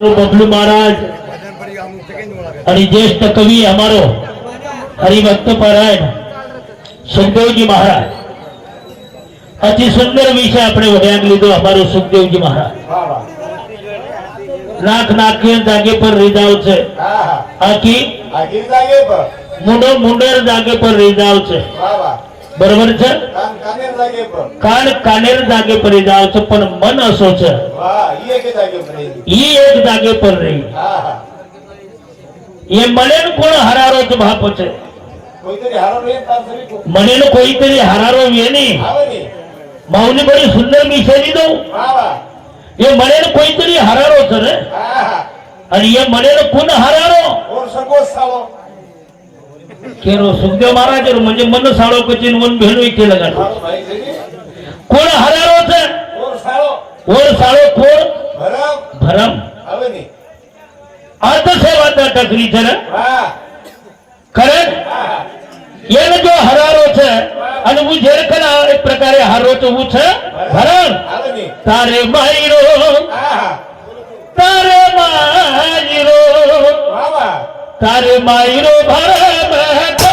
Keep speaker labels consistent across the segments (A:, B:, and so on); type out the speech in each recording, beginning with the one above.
A: બબલુ મહારાજ અને જ્યેષ્ઠ કવિ અમારો હરિભક્ત પારાયણ સુખદેવજી મહારાજ. અતિ સુંદર વિશે આપણે વઢાણ લીધો અમારો સુખદેવજી મહારાજ. નાક નાખીએ જાગે પર રીઝાવ છે. આખી મુંડો મુંડેર જાગે પર રીઝાવ છે. બરોબર છે? કાન કાનેર જાગે પડી જાવ છે પણ મન અસો છે. ઈ એક જાગે પર રહી. એ મને કોણ હરારો જ બાપ છે? મને નો કોઈ તરી હરારો એ નહીં. માઉની બડી સુંદર મિશેલી દઉં. એ મને કોઈ તરી હરારો છે રે અને એ મને કોણ હરારો?
B: સગો સાળો
A: केरो सुखदेव महाराज म्हणजे मन साळो कचिन मन भेणू केलं जातो. कोण हरारोच कोण साळो? कोण भरम. अर्थसेवा टकरी जर. खरं? येणं जो हरारोच आणि उजेर कला एक प्रकारे हरोच उच
B: भरम.
A: तारे माहिरो तारे माहिरो তার মায়ের ভাড়া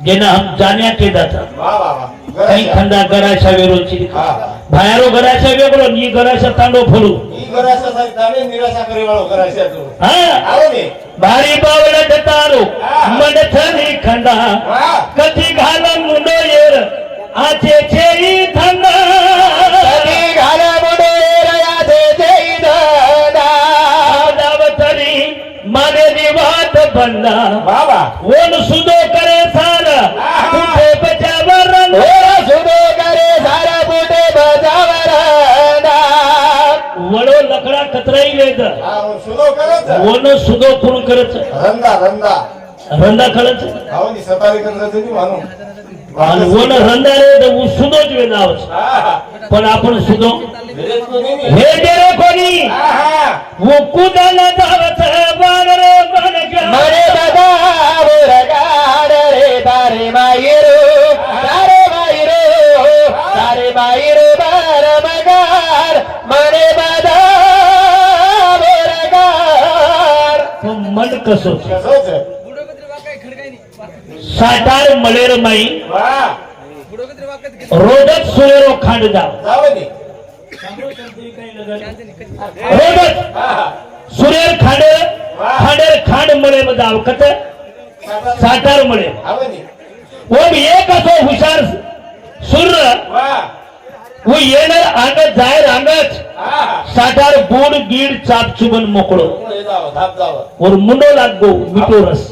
A: जेना हम जाण्या के जातात
B: काही
A: खंदा गराशा वेरोची भायरो गराशा वेगळो नी गराशा तांडो फोडू भारी पावला जतारो मन थरी खंडा। कथी घाल मुंडो येर आचे चेई थंडा कथी
C: घाल मुंडो येर आचे चेई थंडा
A: दावतरी माने निवात बंदा।
B: बाबा
A: ओन सुदो करे વડો લકડા કતરાઈ લે છે. વનો સુદો પૂર્ણ કરે છે.
B: રંદા રંદા
A: રંદા કરે છે
B: આવની સતારી કરે છે વાનું વનો
A: પણ આપણ સુદો હે કોની હું કુદા कसो साठार मलेर माई रोडत सुरेरो खांडदा रोडत सुरेर खांडे खांडेर खांड मळे दाव कत साठार मळे ओम एक असो हुशार सुर्र व. येणार आगत जायर रांगत. साठार बोड गीड चाप चुबन मोकळो.
B: जावं धाप जावं.
A: और मुंडो लागो मिठो रस.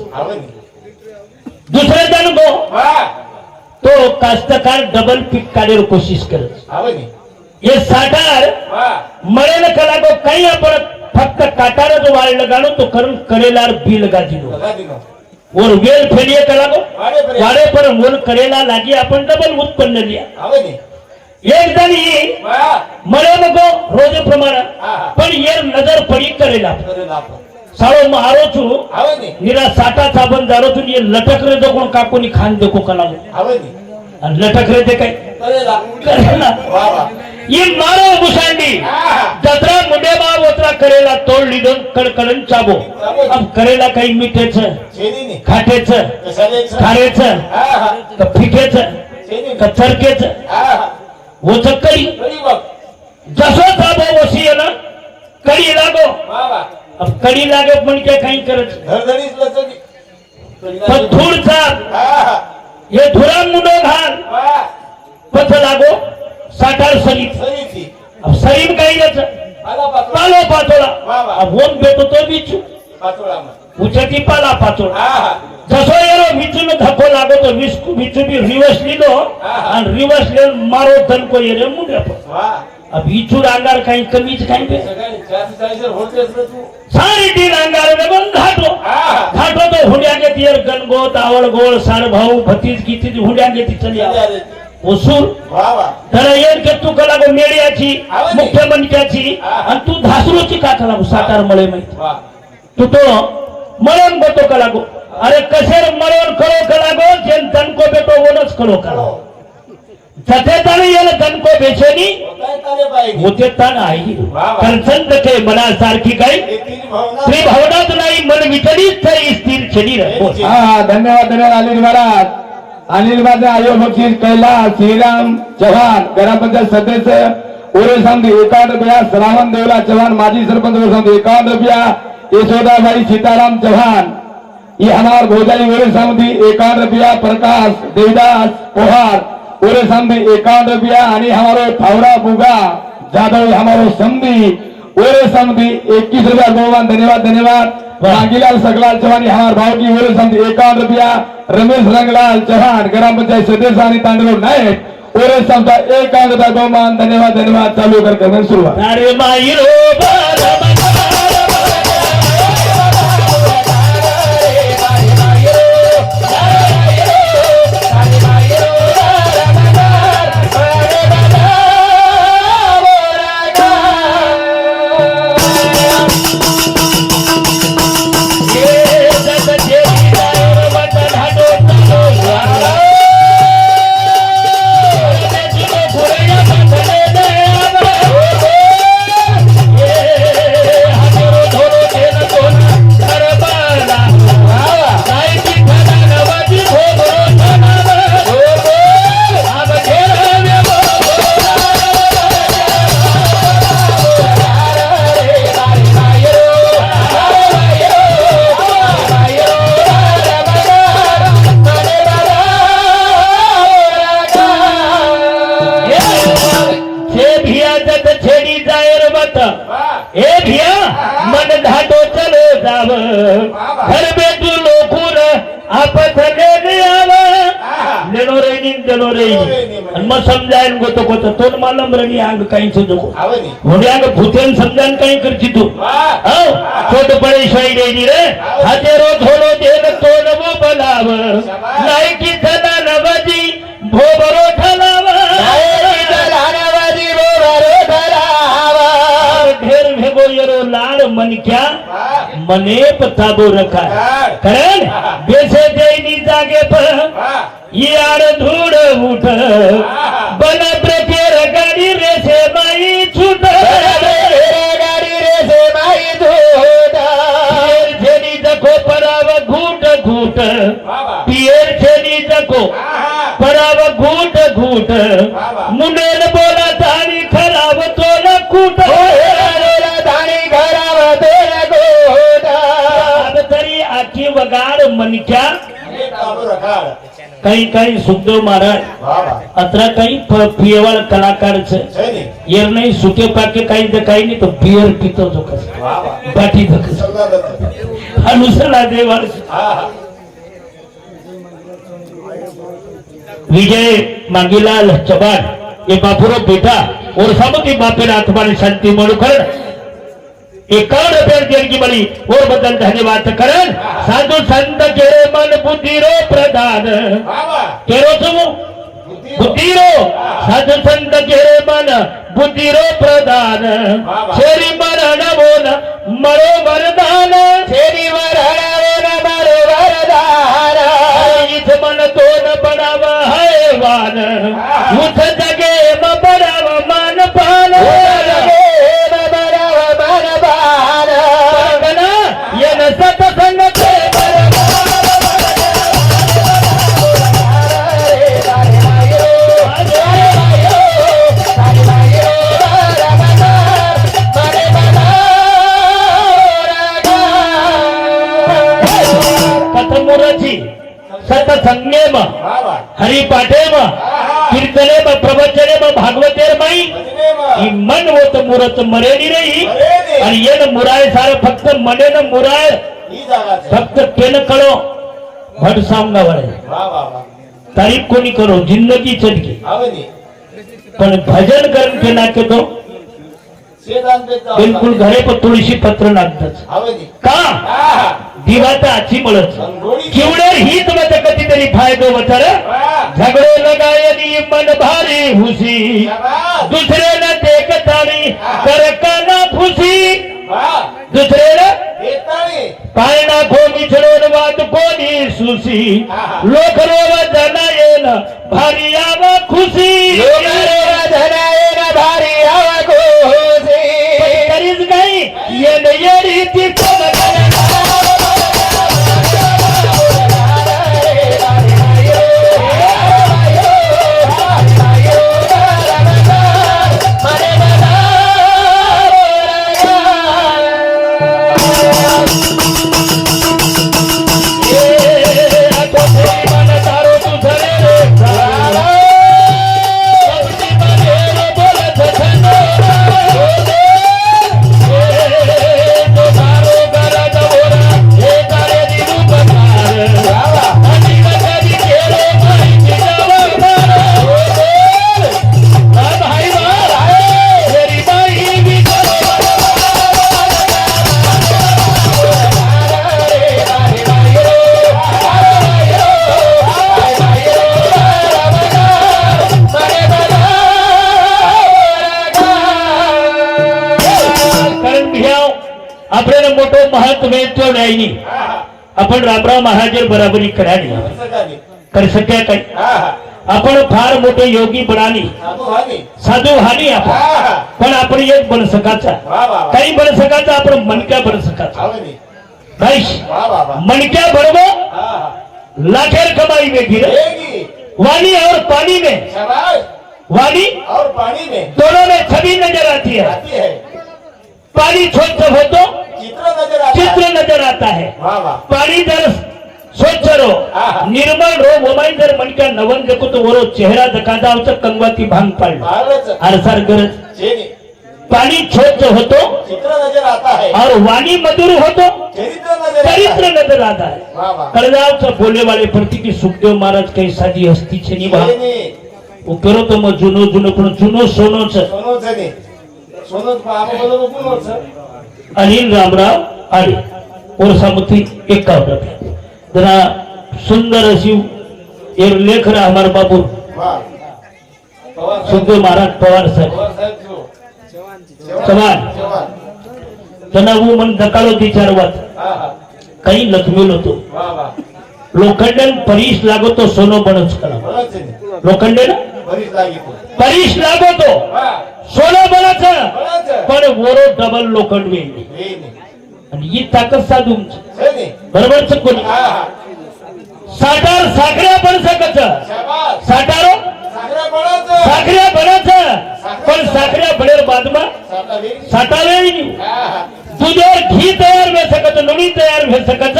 A: दुसरे जण गो. तो कास्तकार डबल पीक काढेल कोशिश करत. हे साठार मरेल कला गो काही आपण फक्त काटार जो वाळ लगानो तो करून करेलार बी लगा दिलो और वेल फेलिये कला गो
B: वाडे
A: पर मोल करेला लागी आपण डबल उत्पन्न लिया. एक जण ये मला नको रोज प्रमाण. पण ये नजर पडी करेला साळो मारोचू निरा साठा साबण झालो तू ये लटकरे जो कोण का कोणी खान देखो कला लटक रे ते काय? ये मारो भुसांडी. जत्रा मुंडे बा ओतरा करेला तोड लिदन कडकडन चाबो. अब करेला काही मिठेच खाटेच खारेच का फिकेच
B: का
A: चरकेच. होत जसो जसं ताबा वशी ना कळी लागो अब कळी लागो पण काय काही करत
B: पण धूळ
A: चाल हे धुरा मुंडो घाल पथ लागो साठार सरी सरीम काही
B: पाला
A: पाचोळा होऊन भेटतो बीच उचटी पाला
B: पाचोळा
A: जसो येलो विचून धक्को लागतो विस्कू विचुबी रिवर्स लिलो
B: आणि
A: रिवर्स ले मारो धनको येरे मुड्या पण. अब इचूर अंगार काही कमीच काही पे सारी टीन अंगार में बन घाटो. घाटो तो हुड्या के तियर गनगो तावळ गोळ सार भाऊ भतीज गीतीज हुड्या के ती चली
B: आवे
A: उसूर. तर येईल के तू कला गो मेळ्याची मुख्यमंत्र्याची आणि तू धासरूची का कला साकार मळे माहिती तू तो मळण बतो कला गो अरे कशेर मरण करो करागो जेन धन को बेटो वनच खरो करो. जते ताने येल धन को बेचेनी होते तन आई कंसंत के मना सारखी काही
B: श्री
A: भावनाच नाही मन विचलित तरी स्थिर छेडी रखो
D: हा धन्यवाद धन्यवाद अनिल महाराज. अनिल माझे आयोग बक्षीस कैला श्रीराम चव्हाण ग्रामपंचायत सदस्य उरे समधी एकांत रुपया श्रावण देवला चव्हाण माजी सरपंच ओरे समधी एकावन्न रुपया यशोदाबाई सीताराम चव्हाण. ইহানার ভোজালি ओरे সামদি একান রুপিয়া प्रकाश দেবদাস কোহার ওরে সামদি একান রুপিয়া आणि हमारो फावडा बुगा जाधव हमारो समदी ओरे समदी एकतीस रुपया गोवान धन्यवाद धन्यवाद रांगीलाल सगलाल चव्हाण हमार भाव की ओरे समदी एकान रुपया रमेश रंगलाल चव्हाण ग्राम पंचायत सदस्य आणि तांडलो नायक ओरे समदा एकान रुपया गोवान धन्यवाद धन्यवाद चालू कर सुरुवात
A: मग समजायन गोतो गोतो तोन मालम रणी आग काही सुजोको होने आग भूतेन समजान काही करची तू. हो. छोट पडे शाई देनी रे हजेरो धोलो देन तो नवो बनाव
B: नाही
A: की धना नवजी भोबरो ठलाव ढेर भेगो यरो लाड मन क्या? मने पताबो रखा. करण बेसे देनी जागे पर ये आड़ धूड़ उठ.
B: मुंडेल
A: बोला धाणी खराब तो कुट बोला
C: धाणी खराब तोला कुट
A: तरी आखी वगाड मनक्या. काही काही सुखदेव महाराज अत्र काही पियवाळ कलाकारच. येर नाही सुके पाके काही तर काही नाही तो बियर पितो जो कस बाटी धकस अनुसला देवाला. વિજય માંગીલાલ ચૌહાણ એ બાપુરો બેઠા ઓરસામતી બાપેના આત્માની શાંતિ મળું કરણ એકાવન રૂપિયા દેણગી મળી ઓર બદલ ધન્યવાદ કરણ સાધુ સંત કેરે મન બુદ્ધિરો પ્રધાન કેરો છું બુદ્ધિરો સાધુ સંત કેરે મન બુદ્ધિરો પ્રધાન શેરી મરણ બોલ મળો વરદાન
C: શેરી મરણ
A: पान। उठ जगे बबराव मान पान। जगे
C: बबराव मान पान।
A: येन सत कीर्तने ब प्रवचने ब भागवते माई.
B: ही
A: मन होत मुरत मरेडी रही. ही
B: आणि
A: येन मुराय सार फक्त मने न मुराय फक्त केन कळो. भट सामना आहे तारीफ कोणी करो? जिंदगी चटकी. पण भजन करण के ना के तो
B: बिल्कुल
A: घरे पर तुळशी पत्र नागतच. का? दिवाचा चिमळच
B: चिवडर
A: हीच मत कधीतरी फायदो वचर झगडो लगायनी मन भारी हुसी. दुसरे न देखतानी करकाना फुसी. दुसरे न पाळणा घोमी छडोन वाद कोणी सुसी. लोक रोव जना येन भारी आवा खुशी. जना
C: येन भारी आवा खुशी.
A: तरीच काही येन येरी ती આપણે મોટો મહત્વ તો નહીં
B: આહા
A: आपण रामराव महाराज बराबरी कराली
B: સગાની
A: कर शक्य काही
B: આહા
A: आपण फार मोठे योगी बनाली
B: સાધુ હાની
A: साधू हानी आपण
B: આહા
A: पण आपण एक बन सकाचा
B: वा वा वा
A: काही बन सकाचा आपण मनक्या बन सकाचा
B: આવે ની
A: काहीच
B: वा वा वा
A: मनक्या बरोबर
B: આહા
A: लाखेर कमाई में गिर
B: વેગી
A: वाणी और पानी में
B: શાબાશ
A: वाणी
B: और पानी में
A: दोनों में छवि नजर आती है
B: आती है
A: पाणी स्वच्छ होतो
B: चित्र
A: नजर आता आहे. पाणी जर स्वच्छ रो निर्मळ रो मोबाईल जर मणका नवन जको तो वरो चेहरा जकादावचं कंगवाती भांग पाडलं. आरसार गरज पाणी स्वच्छ होतो और वाणी मधुर होतो
B: चरित्र
A: नजर आता आहे. कर्जावचं बोलने वाले प्रति की सुखदेव महाराज काही साधी हस्तीचे निभा वो मग जुनो जुनो पण जुनो सोनोच. अनिल रामराव आळे ओरसामती एकावन्न जरा सुंदर अशी एक लेख रा हमार बाबू
B: सुखदेव महाराज
A: पवार साहेब.
B: चव्हाण.
A: त्यांना वो मन दकाळो विचारवात.
B: हा हा.
A: काही लखमेल होतो. लोखंडन परीस लागतो सोनो बनच करा. लोखंडन?
B: बरीच लागी तू
A: परीस लागतो
B: वाह
A: सोनं बरंच पण वरो डबल लोखंड जेनी आणि ही ताकद साधून
B: जेनी
A: बरोबरच कोणी साठार साखऱ्या पण सकच साठारो? साखऱ्या बनच
B: पण साखऱ्या
A: बनेर बादमा.
B: हा
A: दुधावर घी तयार वे सकत नुणी तयार वे सकत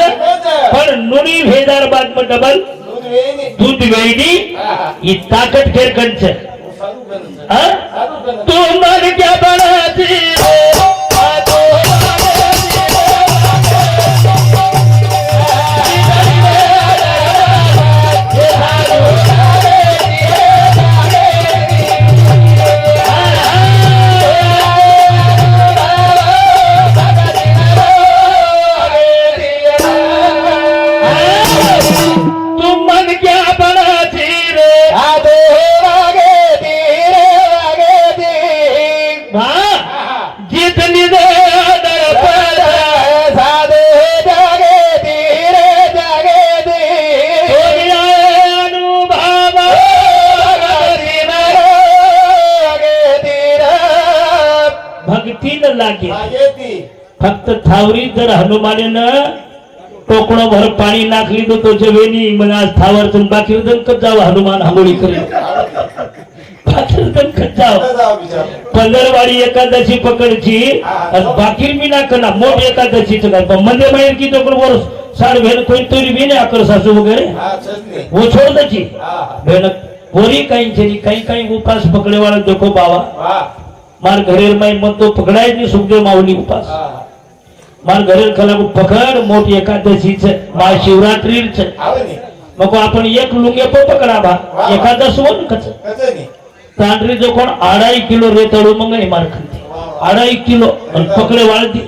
A: पण नुणी भेदार बादमा डबल
B: दूध वेणी
A: दूध वेडी
B: हा हा
A: ही ताकद खेळ कंच
B: साधू बनच
A: हा?
B: साधू बनच
A: तू मन क्या बनाती पाणी नाखली तर तो वेणी मग आज थावर बाकी दणकत जावं हनुमान आंघोळी दणकत
B: जावं. बिचार.
A: पंधरवाडी एकादशी पकडची
B: बाकी
A: मी ना कना मोठ पण मध्ये माहिती की तो वर सार भेन कोणतरी विने आकर सासू वगैरे? वो
B: हा
A: भेन पोरी काही छेरी काही काही उपास पकड़े वाला देखो बाबा
B: वा
A: मार घरेर माई मत तो पकड़ाय नहीं सुखदेव माऊली उपास. मला गरज खला पकड मोठी एकादशीच मा शिवरात्रीच मग आपण एक लुंगे पण पकडा बा एकादश वन कच तांडरी जो कोण अडाई किलो रेतळू मग नाही मार खाते. अडाई किलो. पकडे वाळते.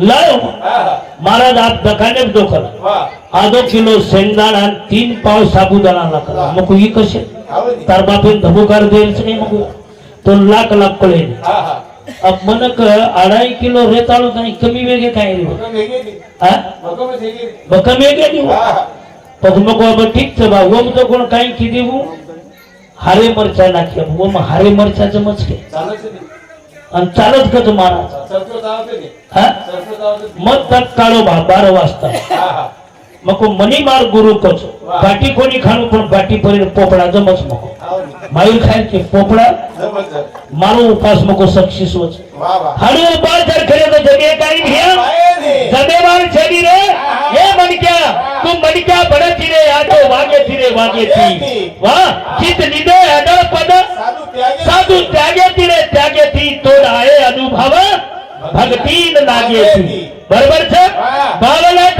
A: लाव हो. महाराज आप दखाने जो करा आधो किलो शेंगदाणा आणि तीन पाव साबुदाणा करा. मग ही कसे तर बापेन धबुकार देईल नाही मग. तो लाख लाख पडेल మనక అడాయి కిలో రేతాలు కానీ కమ్మి వేగే కాయలు బొక్క వేగే నీవు పగుమకు ठीक बा ओम तो कोण काई की देऊ हरे मरचा वो ओम हरे मरचाच मचके आणि चालत का तुम्हाला
B: मग
A: तत्काळ बारा वाजता। મકો મની માર ગુરુ કછ બાટી કોની ખાણું પણ બાટી ભરીને પોપડા જમસ મકો. માયુ ખાય છે પોપડા? મારો ઉપાસ મકો સક્ષીસો છે. હડે ઉપાસ ધર કરે તો જબે કાઈ હે જબે વાર છડી રે.
B: હે
A: મણક્યા તું મણક્યા ભડતી રે આ તો વાગે થી રે વાગે થી વાહ ચિત નિદે અડળ પદ.
B: સાધુ
A: ત્યાગે. થી રે ત્યાગે થી તોડાએ અનુભવ
B: ભક્તિ
A: લાગે થી બરાબર છે? ભાવના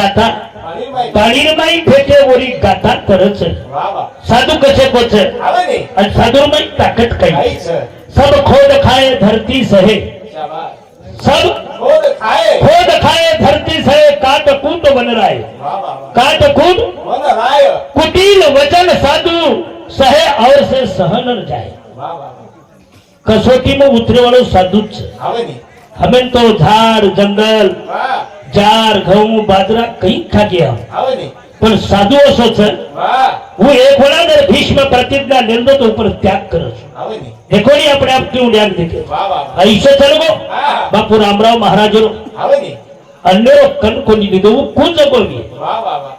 A: गाता. काळीरमाई फेटे वरी गाता करच. साधू कसे कोच
B: आणि
A: साधुरमाई ताकद काही. सब खोद खाए धरती सहे. सब
B: खोद खाए
A: खोद खाए धरती सहे काट कूट बन राय. काट कूट कुटील वचन साधू सहे और से सहन जाए कसोटी में उतरे वालों साधु हमें तो झाड़ जंगल. ચાર ઘઉં બાજરા કઈ ખાધી આવે પણ સાધુ ઓછો છે? હું એ બોલા ને ભીષ્મ પ્રતિજ્ઞા લેન્દો તો ઉપર ત્યાગ કરું છું. દેખો ની આપણે આપ કેવું ધ્યાન દેખે. ઈશ્વર ચલગો બાપુ રામરાવ મહારાજો અન્યરો કન કોની લીધો હું કું જગોવી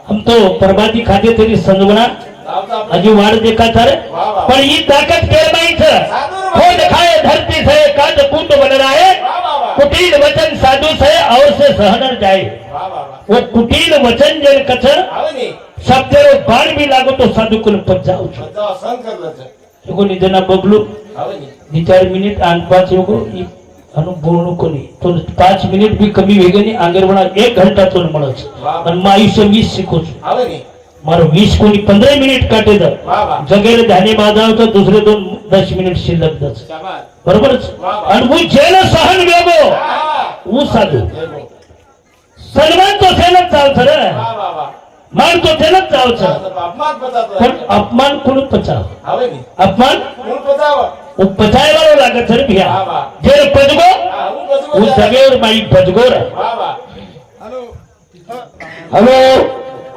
A: આમ તો પ્રભાતી ખાતે તેની સંજવણા
B: હજુ
A: વાર દેખા થાય પણ એ તાકાત કેરબાઈ છે.
B: खोद
A: खाए धरती से कंद कुंड बन रहे कुटिल वचन साधु से और से सहनर जाए। वो कुटिल वचन जन कचर શબ્દ નો ભાર બી લાગો તો સાધુ કુલ પંચાવ છો લોકો નીચેના બબલું ની ચાર મિનિટ આઠ પાંચ લોકો અનુભવનું કરી તો પાંચ મિનિટ બી કમી વેગની આગળ એક ઘંટા તો મળે છે
B: અને
A: માં આયુષ્ય વીસ શીખો છું
B: આવે નહીં
A: मारो वीस कोणी पंधरा मिनिट काटेल जगेल ध्याने बाजाव तर दुसरे दोन दस मिनिट शिल्लक दस बरोबरच
B: आणि
A: मी जेल सहन वेगो ऊ साधू सन्मान तो थेलच चालत रे मान तो थेलच चालत
B: पण
A: अपमान कोण पचाव अपमान पचाय वालो लागत रे भिया जे पजगो
B: ऊ जगेवर
A: माई भजगो रे
D: हॅलो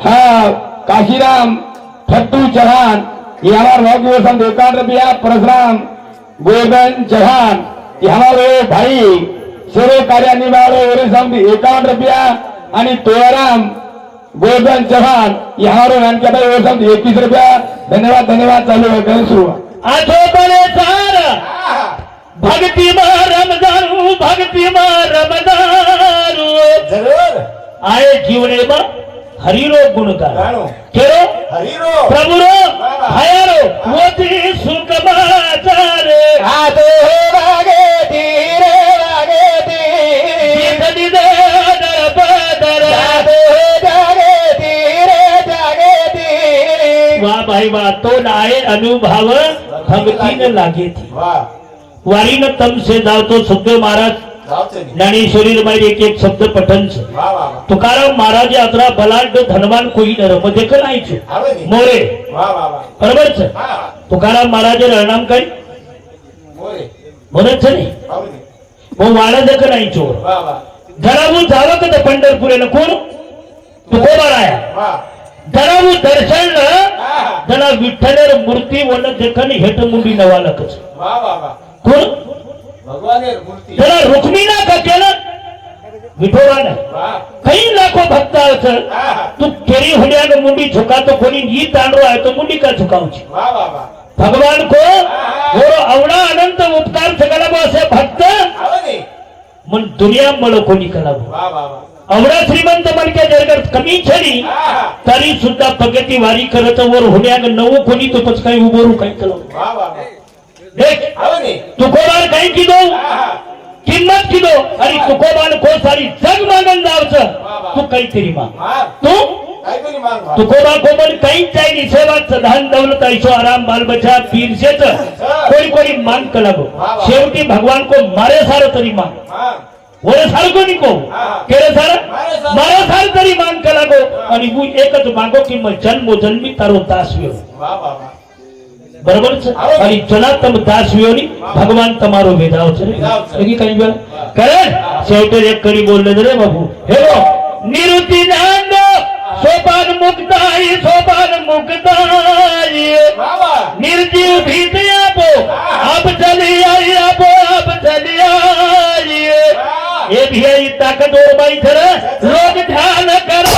D: हा काशीराम फट्टू चव्हाण यहाँ लोग दिवस देवकांड रबिया परशुराम गोवर्धन चव्हाण यहाँ भाई सर्व कार्य निभावे वरिसम एकावन्न रुपया आणि तोळाराम गोवर्धन चव्हाण यावर यांच्याकडे वरिसम एकवीस रुपया. धन्यवाद धन्यवाद चालू आहे सुरू
A: आठवपणे चार भक्ती मा रमदारू भक्ती मा रमदारू
B: जरूर.
A: आहे जीवने बा. హరిలో గుణకారు
B: హరిలో
A: ప్రభులో హయాలో మోతి సుఖమాచారే
C: ఆదో వాగే తీరే వాగే తీరే
A: वा भाई वा तो नाहे अनुभव
B: भक्तीनं
A: लागे ती वारीनं तम से धावतो सुखदेव महाराज ज्ञानेश्वरी माई एक एक शब्द पठन तुकाराम महाराज यात्रा बलाढ्य धनवान कोई नरमध्ये करायचे मोरे. बरोबरच तुकाराम महाराज रहनाम काय? म्हणत नाही. मग वाढत नाही चोर. धरावून जावं का पंढरपुरेला कोण? तुकोबा राया धरावून दर्शन त्याला विठ्ठलेर मूर्ती वन देखन हेट मुंडी नवाला कस कोण? त्याला रुक्मिणा का केलं विठोबानं काही लाखो भक्त असं. तू केरी हुड्यानं मुंडी झुकातो कोणी ही तांडव आहे तो मुंडी का झुकावची भगवान को
B: हो
A: आवडा अनंत उपकार सगळा बो असे भक्त. मग दुनिया मळ कोणी करावं आवडा श्रीमंत मनक्या जरगर कमी छडी. तरी सुद्धा प्रगती वारी करत वर होण्याग नऊ कोणी तो पच काही उभं रू काही केलं तुकोबार काही की दो. किंमत की दो आणि तुकोबार को सारी जग मागन जावचं
B: तू
A: काहीतरी माग. तू?
B: काहीतरी माग वा.
A: तुकोबा कोमल काहीच जाईल सेवाच धन दौलत ऐशो आराम बालबचा पीरशेच.
B: कोणी
A: कोणी मान कलागो. शेवटी भगवान को मारे सार तरी मान. वरे सार कोणी को? केरे सार?
B: मारे
A: सार. तरी मान कलागो. आणि હું एकच मागो की मग जन्मो जन्मी तारो दास व्यो. બરાબર છે? અને જનાતમ દાસવીઓની ભગવાન તમારો વેદાવ છે. એની કઈ ગયો કરે? સેટર એક કરી બોલ રે બાપુ. હેલો નિરુતિ નાંદ સોપાન મુક્તાય સોપાન મુક્તાય. નિર્જીવ ભીત આપો. આપ ચલી આઈ આપો આપ ચલી આઈ. એ ભી તાકડો ઓર બાઈ થરે લોક ધ્યાન કરો.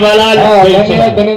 A: लोग